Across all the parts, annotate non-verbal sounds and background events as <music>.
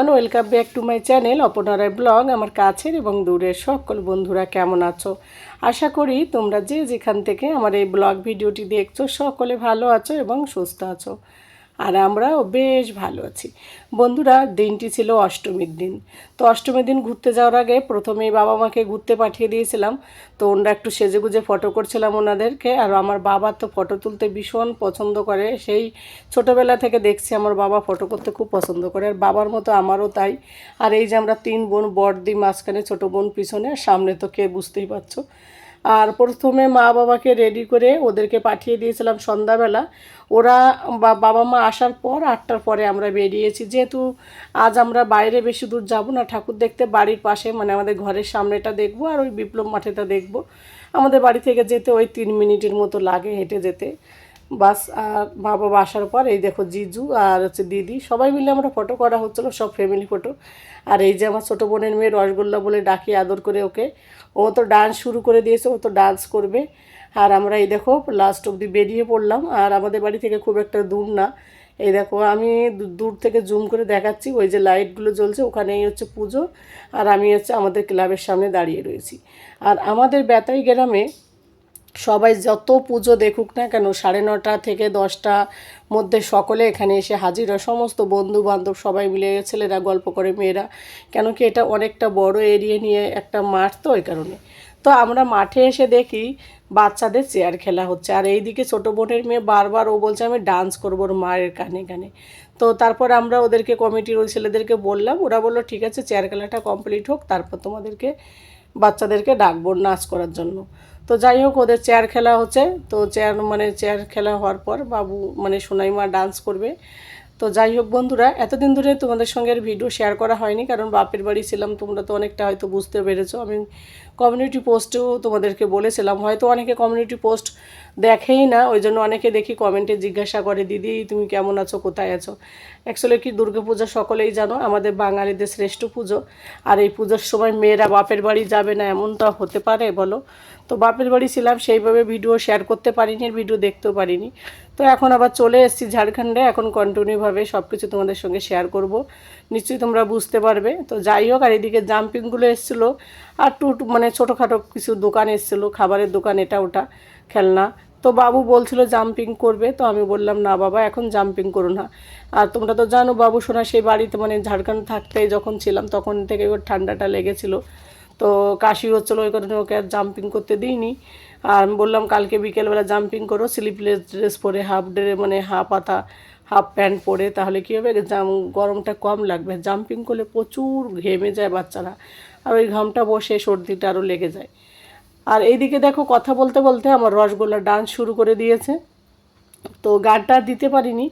Everyone welcome back to my channel অপনারায় blog আমার কাছের এবং দূরের সকল বন্ধুরা কেমন আছো? আশা করি তোমরা যে যেখান থেকে আমার এই ব্লগ ভিডিওটি দেখছ, সকলে ভালো আছো এবং সুস্থ আছো। আর আমরাও বেশ ভালো আছি। বন্ধুরা, দিনটি ছিল অষ্টমীর দিন। তো অষ্টমীর দিন ঘুরতে যাওয়ার আগে প্রথমেই বাবা মাকে ঘুরতে পাঠিয়ে দিয়েছিলাম। তো ওনারা একটু সেজে গুজে ফটো করছিলাম ওনাদেরকে। আর আমার বাবা তো ফটো তুলতে ভীষণ পছন্দ করে। সেই ছোটোবেলা থেকে দেখছি আমার বাবা ফটো করতে খুব পছন্দ করে। আর বাবার মতো আমারও তাই। আর এই যে আমরা তিন বোন, বড়দি মাঝখানে ছোটো বোন পিছনে, সামনে তো কে বুঝতেই পারছ। আর প্রথমে মা বাবাকে রেডি করে ওদেরকে পাঠিয়ে দিয়েছিলাম সন্ধ্যাবেলা। ওরা বাবা মা আসার পর আটটার পরে আমরা বেরিয়েছি। যেহেতু আজ আমরা বাইরে বেশি দূর যাব না, ঠাকুর দেখতে বাড়ির পাশে মানে আমাদের ঘরের সামনেটা দেখব আর ওই বিপ্লব মাঠেটা দেখব। আমাদের বাড়ি থেকে যেতে ওই তিন মিনিটের মতো লাগে হেঁটে যেতে। বাস, আর বাবা আসার পর এই দেখো জিজু আর হচ্ছে দিদি, সবাই মিলে আমরা ফটো করা হচ্ছিল, সব ফ্যামিলি ফটো আর এই যে আমার ছোটো বোনের মেয়ে রসগোল্লা বলে ডাকি, আদর করে ওকে। ও তো ডান্স শুরু করে দিয়েছে, ও তো ডান্স করবে। আর আমরা এই দেখো লাস্ট অবধি বেরিয়ে পড়লাম, আর আমাদের বাড়ি থেকে খুব একটা দূর না। এই দেখো আমি দূর থেকে জুম করে দেখাচ্ছি, ওই যে লাইটগুলো জ্বলছে, ওখানেই হচ্ছে পুজো। আর আমি হচ্ছে আমাদের ক্লাবের সামনে দাঁড়িয়ে রয়েছি। আর আমাদের বেতাই গ্রামে সবাই যত পুজো দেখুক না কেন, সাড়ে নটা থেকে দশটা মধ্যে সকলে এখানে এসে হাজির হয়। সমস্ত বন্ধু বান্ধব সবাই মিলে, ছেলেরা, গল্প করে, মেয়েরা। কেন কি এটা অনেকটা বড় এরিয়া নিয়ে একটা মাঠ তো ওই কারণে। তো আমরা মাঠে এসে দেখি বাচ্চাদের চেয়ার খেলা হচ্ছে। আর এইদিকে ছোটো বোনের মেয়ে বারবার ও বলছে, আমি ডান্স করব ওর মায়ের কানে কানে। তো তারপর আমরা ওদেরকে কমিটির ওই ছেলেদেরকে বললাম। ওরা বলল, ঠিক আছে, চেয়ার খেলাটা কমপ্লিট হোক। তারপর তোমাদেরকে, বাচ্চাদেরকে ডাকবো নাচ করার জন্য। তো যাই হোক, ওদের চেয়ার খেলা হচ্ছে। তো চেয়ার মানে চেয়ার খেলা হওয়ার পর বাবু মানে সোনাইমা ডান্স করবে। তো যাই হোক বন্ধুরা, এতদিন ধরে তোমাদের সঙ্গে ভিডিও শেয়ার করা হয়নি, কারণ বাপের বাড়ি ছিলাম, তোমরা তো অনেকটা হয়তো বুঝতে পেরেছ। আমি কমিউনিটি পোস্টেও তোমাদেরকে বলেছিলাম, হয়তো অনেকে কমিউনিটি পোস্ট দেখেই না, ওই জন্য অনেকে দেখি কমেন্টে জিজ্ঞাসা করে, দিদি, তুমি কেমন আছো? কোথায় আছো? অ্যাকচুয়ালি কি, দুর্গাপূজা সকলেই জানো, আমাদের বাঙালিদের শ্রেষ্ঠ পুজো। আর এই পুজোর সময় মেয়েরা বাপের বাড়ি যাবে না এমনটা হতে পারে, বলো? তো বাপের বাড়ি ছিলাম, সেইভাবে ভিডিও শেয়ার করতে পারিনি ভিডিও দেখতেও পারিনি। তো এখন আবার চলে এসেছি ঝাড়খণ্ডে, এখন কন্টিনিউভাবে সব কিছু তোমাদের সঙ্গে শেয়ার করব। নিশ্চয়ই তোমরা বুঝতে পারবে। তো যাই হোক, আর এদিকে জাম্পিংগুলো এসেছিল, আর টু- মানে ছোটোখাটো কিছু দোকান এসেছিল, খাবারের দোকান, এটা ওটা, খেলনা। তো বাবু বলছিল জাম্পিং করবে, তো আমি বললাম, না বাবা, এখন জাম্পিং করো না। আর তোমরা তো জানো বাবু শোনা সেই বাড়িতে মানে ঝাড়খণ্ড থাকতে যখন ছিলাম তখন থেকে ওর ঠান্ডাটা লেগেছিলো। তো কাশি হচ্ছিল, ওই কারণে ওকে আর জাম্পিং করতে দিইনি। আর আমি বললাম, কালকে বিকেলবেলা জাম্পিং করো স্লিপলেস ড্রেস পরে হাফ ড্রে মানে হাফ পাতা হাফ প্যান্ট পরে, তাহলে কী হবে? জাম, গরমটা কম লাগবে। জাম্পিং করলে প্রচুর ঘেমে যায় বাচ্চারা। আর ওই ঘামটা বসে সর্দিটা আরও লেগে যায়। আর এইদিকে দেখো কথা বলতে বলতে আমার রসগোল্লা ডান্স শুরু করে দিয়েছে। তো গানটা দিতে পারিনি।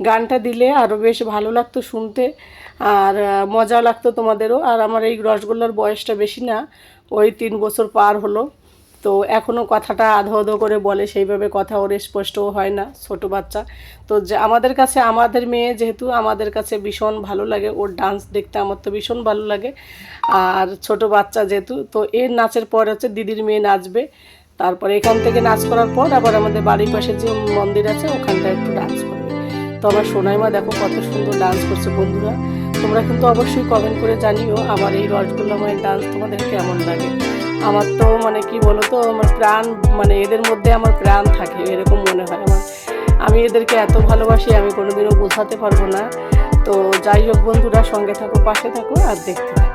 গানটা দিলে আরও বেশ ভালো লাগতো শুনতে আর মজা লাগতো তোমাদেরও। আর আমার এই রসগোল্লার বয়সটা বেশি না, ওই তিন বছর পার হলো। তো এখনও কথাটা আধো আধো করে বলে, সেইভাবে কথা ওর স্পষ্টও হয় না, ছোট বাচ্চা। তো যে আমাদের কাছে, আমাদের মেয়ে যেহেতু আমাদের কাছে ভীষণ ভালো লাগে, ওর ডান্স দেখতে আমার তো ভীষণ ভালো লাগে। আর ছোট বাচ্চা যেহেতু, তো এর নাচের পর হচ্ছে দিদির মেয়ে নাচবে। তারপরে এখান থেকে নাচ করার পর আবার আমাদের বাড়ির পাশে যে মন্দির আছে ওখানটা একটু ডান্স করবে। তো আমার সোনাইমা দেখো কত সুন্দর ডান্স করছে বন্ধুরা। তোমরা কিন্তু অবশ্যই কমেন্ট করে জানিও আমার এই রসগোল্লা মায়ের ডান্স তোমাদের কেমন লাগে। আমার তো মানে কি বলো তো আমার প্রাণ মানে এদের মধ্যে আমার প্রাণ থাকে, এরকম মনে হয় আমার। আমি এদেরকে এত ভালোবাসি, আমি কোনোদিনও বোঝাতে পারব না। তো যাই হোক বন্ধুরা, সঙ্গে থাকো, পাশে থাকো, আর দেখতে থাকো।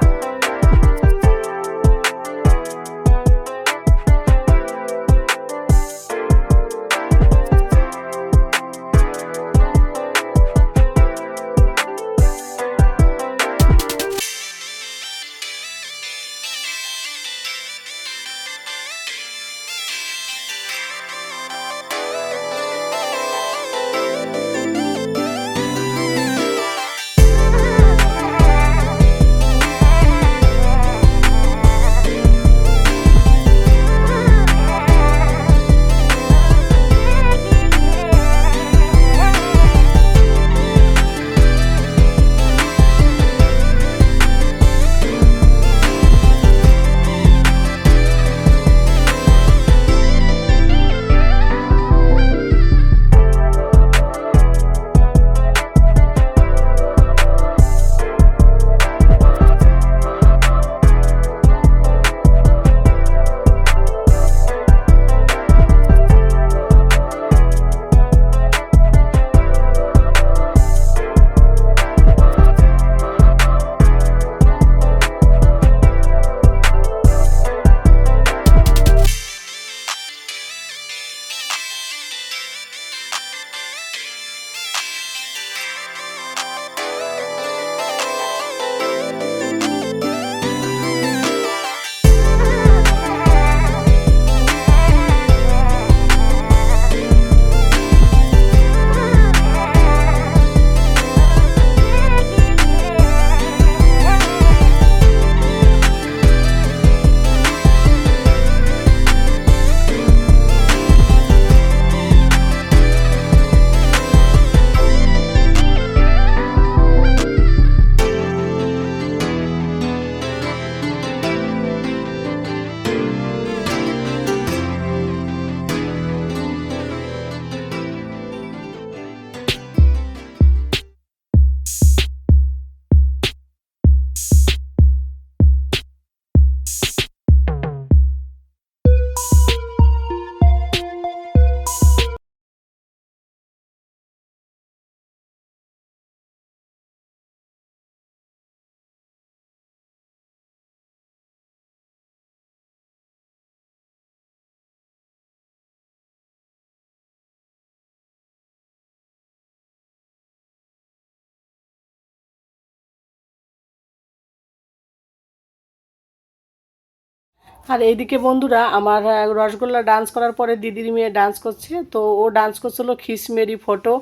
আর এইদিকে বন্ধুরা আমার রসগোল্লা ডান্স করার পরে দিদির মেয়ে ডান্স করছে। তো ও ডান্স করছিল খিসমেরি ফটো।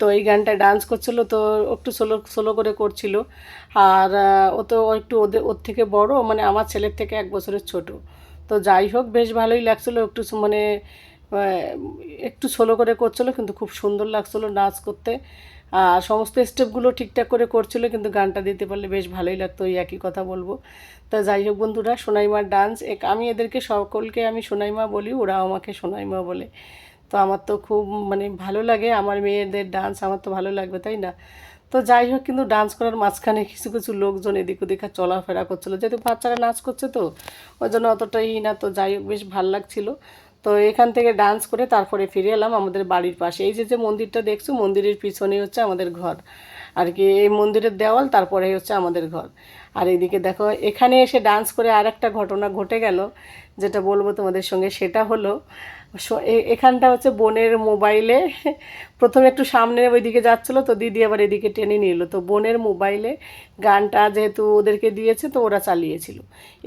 তো এই গানটা ডান্স করছিল, তো একটু সোলো সোলো করে করছিল। আর ও তো একটু ওদের, ওর থেকে বড় মানে আমার ছেলের থেকে এক বছরের ছোট। তো যাই হোক, বেশ ভালোই লাগছিল, একটু মানে একটু সোলো করে করছিল, কিন্তু খুব সুন্দর লাগছিল নাচ করতে। সমস্ত স্টেপগুলো ঠিকঠাক করে করছিল, কিন্তু গানটা দিতে পারলে বেশ ভালোই লাগতো, ওই একই কথা বলব। তা যাই হোক বন্ধুরা, সোনাইমার ডান্স এক, আমি এদেরকে সকলকে আমি সোনাইমা বলি ওরা আমাকে সোনাইমা বলে। তো আমার তো খুব মানে ভালো লাগে, আমার মেয়েদের ডান্স আমার তো ভালো লাগবে, তাই না? তো যাই হোক, কিন্তু ডান্স করার মাঝখানে কিছু কিছু লোকজন এদিক ওদিক চলাফেরা করছিল, যেহেতু বাচ্চারা নাচ করছে তো, ওই জন্য অতটাই না, তো যাই হোক, বেশ ভালো লাগছিল। তো এখান থেকে ডান্স করে তারপরে ফিরে এলাম আমাদের বাড়ির পাশে। এই যে যে মন্দিরটা দেখছ, মন্দিরের পিছনেই হচ্ছে আমাদের ঘর। আর কি, এই মন্দিরের দেওয়াল তারপরে হচ্ছে আমাদের ঘর। আর এইদিকে দেখো, এখানে এসে ডান্স করে আর একটা ঘটনা ঘটে গেল, যেটা বলব তোমাদের সঙ্গে, সেটা হলো এখানটা হচ্ছে বোনের মোবাইলে। প্রথমে একটু সামনে ওইদিকে যাচ্ছিল, তো দিদি আবার এদিকে টেনে নিয়ে এলো। তো বোনের মোবাইলে গানটা যেহেতু ওদেরকে দিয়েছে, তো ওরা চালিয়েছিল।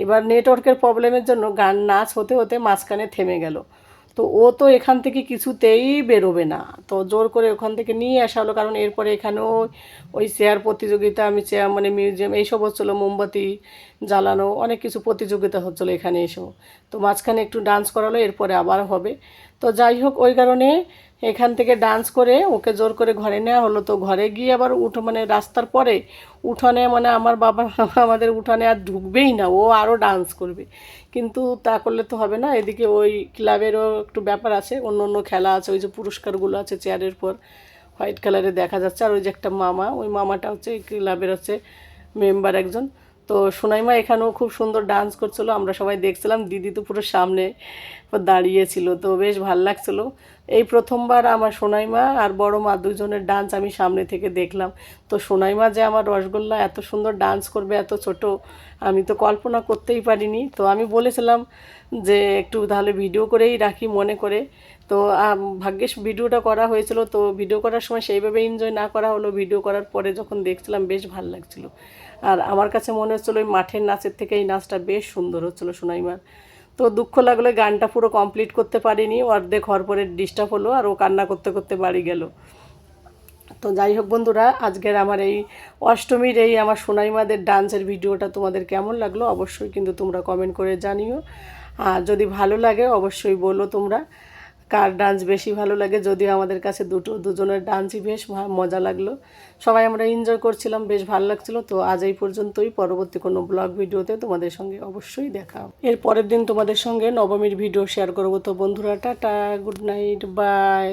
এবার নেটওয়ার্কের প্রবলেমের জন্য গান নাচ হতে হতে মাঝখানে থেমে গেল। তো ও তো এখান থেকে কিছুতেই বেরোবে না। তো জোর করে ওখান থেকে নিয়ে আসা হলো, কারণ এরপরে এখানেও ওই চেয়ার প্রতিযোগিতা, আমি চেয়ার মানে মিউজিয়াম এইসব হচ্ছিল মোমবাতি জ্বালানো, অনেক কিছু প্রতিযোগিতা হচ্ছিল এখানে এসেও। তো মাঝখানে একটু ডান্স করালো, এরপরে আবার হবে। তো যাই হোক, ওই কারণে এখান থেকে ডান্স করে ওকে জোর করে ঘরে নেওয়া হলো। তো ঘরে গিয়ে আবার উঠো মানে রাস্তার পরে উঠানে মানে আমার বাবা, <laughs> আমাদের উঠানে আর ঢুকবেই না, ও আরও ডান্স করবে। কিন্তু তা করলে তো হবে না, এদিকে ওই ক্লাবেরও একটু ব্যাপার আছে, অন্য অন্য খেলা আছে, ওই যে পুরস্কারগুলো আছে চেয়ারের পর, হোয়াইট কালারে দেখা যাচ্ছে। আর ওই যে একটা মামা, ওই মামাটা হচ্ছে ক্লাবের হচ্ছে মেম্বার একজন। তো সোনাইমা এখানেও খুব সুন্দর ডান্স করছিল, আমরা সবাই দেখছিলাম, দিদি তো পুরো সামনে দাঁড়িয়েছিল, তো বেশ ভালো লাগছিল। এই প্রথমবার আমার সোনাইমা আর বড় মা দুজনের ডান্স আমি সামনে থেকে দেখলাম। তো সোনাইমা যে আমার রসগোল্লা এত সুন্দর ডান্স করবে, এত ছোট, আমি তো কল্পনা করতেই পারিনি। তো আমি বলেছিলাম যে একটু তাহলে ভিডিও করেই রাখি মনে করে। তো ভাগ্যিস ভিডিওটা করা হয়েছিল, তো ভিডিও করার সময় সেইভাবে এনজয় না করা হলো। ভিডিও করার পরে যখন দেখছিলাম, বেশ ভালো লাগছিল। আর আমার কাছে মনে হচ্ছিল ওই মাঠের নাচের থেকে এই নাচটা বেশ সুন্দর হচ্ছিল সোনাইমার তো দুঃখ লাগল গানটা পুরো কমপ্লিট করতে পারিনি, অর্ধেক হওয়ার পরে ডিস্টার্ব হলো আর ও কান্না করতে করতে বাড়ি গেল। তো যাই হোক বন্ধুরা, আজকের আমার এই অষ্টমীর এই আমার সোনাইমাদের ডান্সের ভিডিওটা তোমাদের কেমন লাগল অবশ্যই কিন্তু তোমরা কমেন্ট করে জানিও। আর যদি ভালো লাগে অবশ্যই বলো তোমরা। কার ডান্স বেশি ভালো লাগে? যদিও আমাদের কাছে দুটো, দুজনের ডান্সই বেশ মজা লাগল। সবাই আমরা এনজয় করছিলাম, বেশ ভালো লাগছিল। তো আজ এই পর্যন্তই। পরবর্তী কোনো ব্লগ ভিডিওতে তোমাদের সঙ্গে অবশ্যই দেখাও এর পরের দিন তোমাদের সঙ্গে নবমীর ভিডিও শেয়ার করব। তো বন্ধুরা, টাটা গুড নাইট বাই